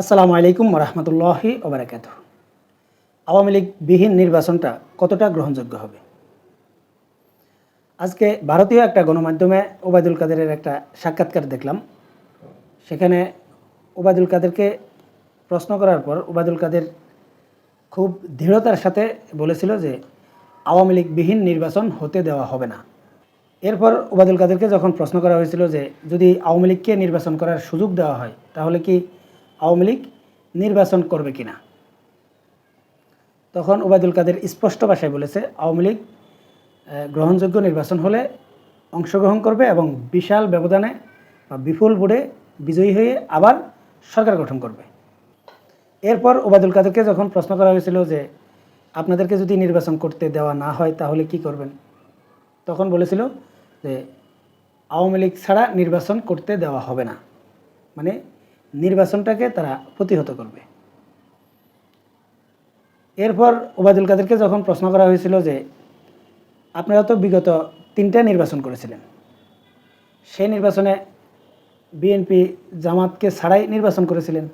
আসসালামু আলাইকুম রহমতুল্লাহি ওবরাকাত আওয়ামী লীগ বিহীন নির্বাচনটা কতটা গ্রহণযোগ্য হবে? আজকে ভারতীয় একটা গণমাধ্যমে ওবায়দুল কাদেরের একটা সাক্ষাৎকার দেখলাম। সেখানে ওবায়দুল কাদেরকে প্রশ্ন করার পর ওবায়দুল কাদের খুব দৃঢ়তার সাথে বলেছিল যে আওয়ামী লীগ বিহীন নির্বাচন হতে দেওয়া হবে না। এরপর ওবায়দুল কাদেরকে যখন প্রশ্ন করা হয়েছিল যে যদি আওয়ামী লীগকে নির্বাচন করার সুযোগ দেওয়া হয়, তাহলে কি আওয়ামী লীগ নির্বাচন করবে কিনা? তখন ওবায়দুল কাদের স্পষ্ট ভাষায় বলেছে, আওয়ামী লীগ গ্রহণযোগ্য নির্বাচন হলে অংশগ্রহণ করবে এবং বিশাল ব্যবধানে বা বিপুল বোর্ডে বিজয়ী হয়ে আবার সরকার গঠন করবে। এরপর ওবায়দুল কাদেরকে যখন প্রশ্ন করা হয়েছিল যে, আপনাদেরকে যদি নির্বাচন করতে দেওয়া না হয় তাহলে কি করবেন? তখন বলেছিল যে, আওয়ামী লীগ ছাড়া নির্বাচন করতে দেওয়া হবে না। মানে নির্বাচনটাকে তারা প্রতিহত করবে। এরপর ওবায়দুল কাদেরকে যখন প্রশ্ন করা হয়েছিল যে, আপনারা তো বিগত তিনটা নির্বাচন করেছিলেন, সেই নির্বাচনে বিএনপি জামাতকে ছাড়াই নির্বাচন করেছিলেন,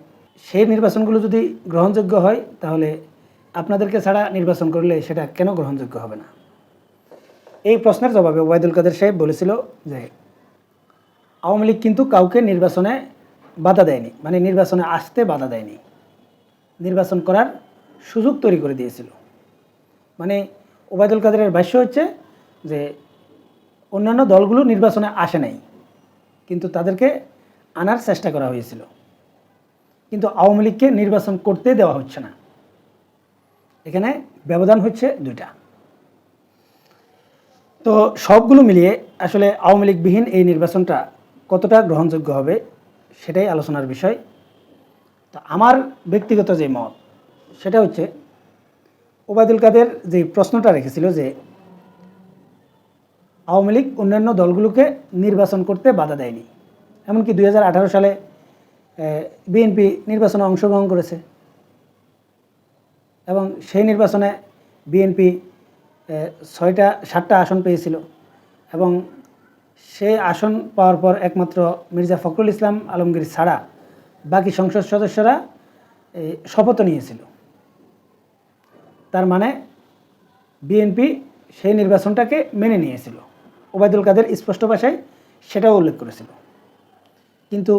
সেই নির্বাচনগুলো যদি গ্রহণযোগ্য হয়, তাহলে আপনাদেরকে ছাড়া নির্বাচন করলে সেটা কেন গ্রহণযোগ্য হবে না? এই প্রশ্নের জবাবে ওবায়দুল কাদের সাহেব বলেছিল যে, আওয়ামী লীগ কিন্তু কাউকে নির্বাচনে বাধা দেয়নি মানে নির্বাচনে আসতে বাধা দেয়নি। নির্বাচন করার সুযোগ তৈরি করে দিয়েছিল। মানে ওবায়দুল কাদেরের ভাষ্য হচ্ছে যে, অন্যান্য দলগুলো নির্বাচনে আসে নাই, কিন্তু তাদেরকে আনার চেষ্টা করা হয়েছিল। কিন্তু আওয়ামী লীগকে নির্বাচন করতে দেওয়া হচ্ছে না। এখানে ব্যবধান হচ্ছে দুইটা। তো সবগুলো মিলিয়ে আসলে আওয়ামী লীগবিহীন এই নির্বাচনটা কতটা গ্রহণযোগ্য হবে সেটাই আলোচনার বিষয়। তো আমার ব্যক্তিগত যে মত, সেটা হচ্ছে ওবায়দুল কাদের যে প্রশ্নটা রেখেছিল যে আওয়ামী লীগ অন্যান্য দলগুলোকে নির্বাচন করতে বাধা দেয়নি, এমনকি দু হাজার আঠারো সালে বিএনপি নির্বাচনে অংশগ্রহণ করেছে এবং সেই নির্বাচনে বিএনপি ছয়টা, সাতটা আসন পেয়েছিল এবং সেই আসন পাওয়ার পর একমাত্র মির্জা ফখরুল ইসলাম আলমগীর ছাড়া বাকি সংসদ সদস্যরা শপথ নিয়েছিল। তার মানে বিএনপি সেই নির্বাচনটাকে মেনে নিয়েছিল। ওবায়দুল কাদের স্পষ্ট ভাষায় সেটাও উল্লেখ করেছিল। কিন্তু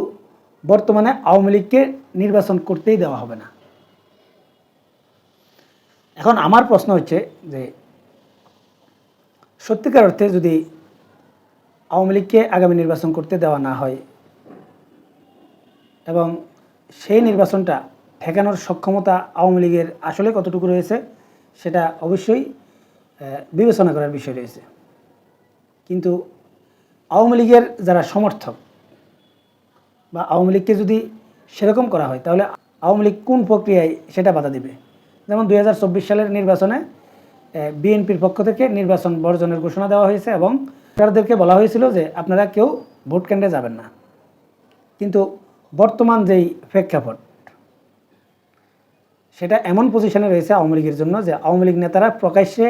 বর্তমানে আওয়ামী লীগকে নির্বাচন করতেই দেওয়া হবে না। এখন আমার প্রশ্ন হচ্ছে যে, সত্যিকার অর্থে যদি আওয়ামী লীগকে আগামী নির্বাচন করতে দেওয়া না হয় এবং সেই নির্বাচনটা ঠেকানোর সক্ষমতা আওয়ামী লীগের আসলে কতটুকু রয়েছে সেটা অবশ্যই বিবেচনা করার বিষয় রয়েছে। কিন্তু আওয়ামী লীগের যারা সমর্থক বা আওয়ামী লীগকে যদি সেরকম করা হয়, তাহলে আওয়ামী লীগ কোন প্রক্রিয়ায় সেটা বাধা দিবে? যেমন দু হাজার চব্বিশ সালের নির্বাচনে বিএনপির পক্ষ থেকে নির্বাচন বর্জনের ঘোষণা দেওয়া হয়েছে এবং তাদেরকে বলা হয়েছিল যে আপনারা কেউ ভোট কেন্দ্রে যাবেন না। কিন্তু বর্তমান যেই প্রেক্ষাপট, সেটা এমন পজিশনে রয়েছে আওয়ামী লীগের জন্য যে আওয়ামী লীগ নেতারা প্রকাশ্যে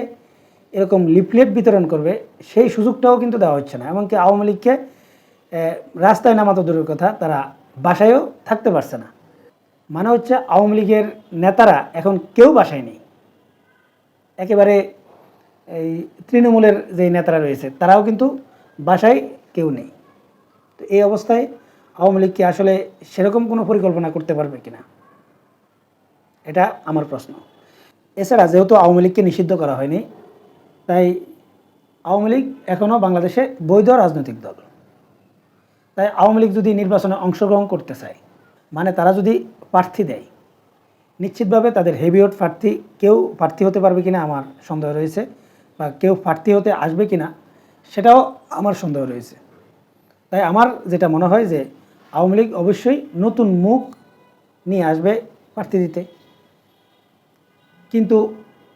এরকম লিফলেট বিতরণ করবে, সেই সুযোগটাও কিন্তু দেওয়া হচ্ছে না। এমনকি আওয়ামী লীগকে রাস্তায় নামা তো দূরের কথা, তারা বাসায়ও থাকতে পারছে না। মানে হচ্ছে আওয়ামী লীগের নেতারা এখন কেউ বাসায় নেই। একেবারে এই তৃণমূলের যে নেতারা রয়েছে, তারাও কিন্তু বাসায় কেউ নেই। তো এই অবস্থায় আওয়ামী লীগ কি আসলে সেরকম কোনো পরিকল্পনা করতে পারবে কিনা? এটা আমার প্রশ্ন। এছাড়া যেহেতু আওয়ামী লীগকে নিষিদ্ধ করা হয়নি, তাই আওয়ামী লীগ এখনও বাংলাদেশে বৈধ রাজনৈতিক দল। তাই আওয়ামী লীগ যদি নির্বাচনে অংশগ্রহণ করতে চায় মানে তারা যদি প্রার্থী দেয়, নিশ্চিতভাবে তাদের হেভিওট প্রার্থী কেউ প্রার্থী হতে পারবে কিনা আমার সন্দেহ রয়েছে। বা কেউ প্রার্থী হতে আসবে কি না সেটাও আমার সন্দেহ রয়েছে। তাই আমার যেটা মনে হয় যে, আওয়ামী লীগ অবশ্যই নতুন মুখ নিয়ে আসবে প্রার্থী দিতে। কিন্তু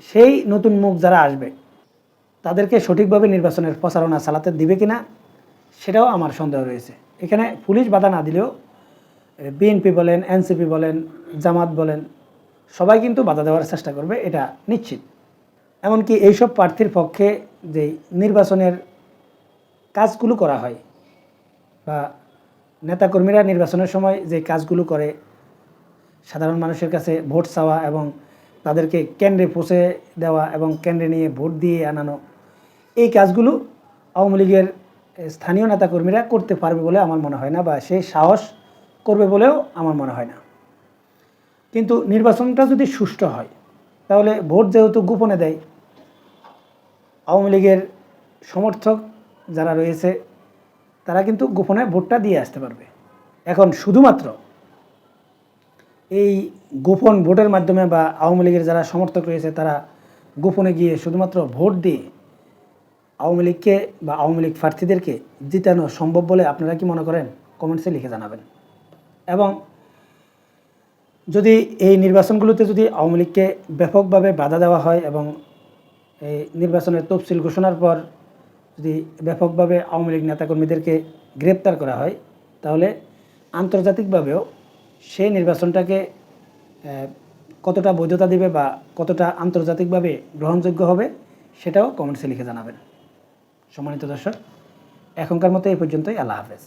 সেই নতুন মুখ যারা আসবে, তাদেরকে সঠিকভাবে নির্বাচনের প্রচারণা চালাতে দিবে কিনা, সেটাও আমার সন্দেহ রয়েছে। এখানে পুলিশ বাধা না দিলেও বিএনপি বলেন, এনসিপি বলেন, জামাত বলেন, সবাই কিন্তু বাধা দেওয়ার চেষ্টা করবে, এটা নিশ্চিত। এমনকি এইসব প্রার্থীর পক্ষে যে নির্বাচনের কাজগুলো করা হয় বা নেতাকর্মীরা নির্বাচনের সময় যে কাজগুলো করে, সাধারণ মানুষের কাছে ভোট চাওয়া এবং তাদেরকে কেন্দ্রে পৌঁছে দেওয়া এবং কেন্দ্রে নিয়ে ভোট দিয়ে আনানো, এই কাজগুলো আওয়ামী লীগের স্থানীয় নেতাকর্মীরা করতে পারবে বলে আমার মনে হয় না বা সেই সাহস করবে বলেও আমার মনে হয় না। কিন্তু নির্বাচনটা যদি সুষ্ঠু হয়, তাহলে ভোট যেহেতু গোপনে দেয় আওয়ামী লীগের সমর্থক যারা রয়েছে, তারা কিন্তু গোপনে ভোটটা দিয়ে আসতে পারবে। এখন শুধুমাত্র এই গোপন ভোটের মাধ্যমে বা আওয়ামী লীগের যারা সমর্থক রয়েছে, তারা গোপনে গিয়ে শুধুমাত্র ভোট দিয়ে আওয়ামী লীগকে বা আওয়ামী লীগ প্রার্থীদেরকে জিতানো সম্ভব বলে আপনারা কি মনে করেন? কমেন্টসে লিখে জানাবেন। এবং যদি এই নির্বাচনগুলোতে যদি আওয়ামী লীগকে ব্যাপকভাবে বাধা দেওয়া হয় এবং এই নির্বাচনের তফসিল ঘোষণার পর যদি ব্যাপকভাবে আওয়ামী লীগ নেতাকর্মীদেরকে গ্রেপ্তার করা হয়, তাহলে আন্তর্জাতিকভাবেও সেই নির্বাচনটাকে কতটা বৈধতা দিবে বা কতটা আন্তর্জাতিকভাবে গ্রহণযোগ্য হবে, সেটাও কমেন্টসে লিখে জানাবেন। সম্মানিত দর্শক, এখনকার মতো এই পর্যন্তই। আল্লাহ হাফেজ।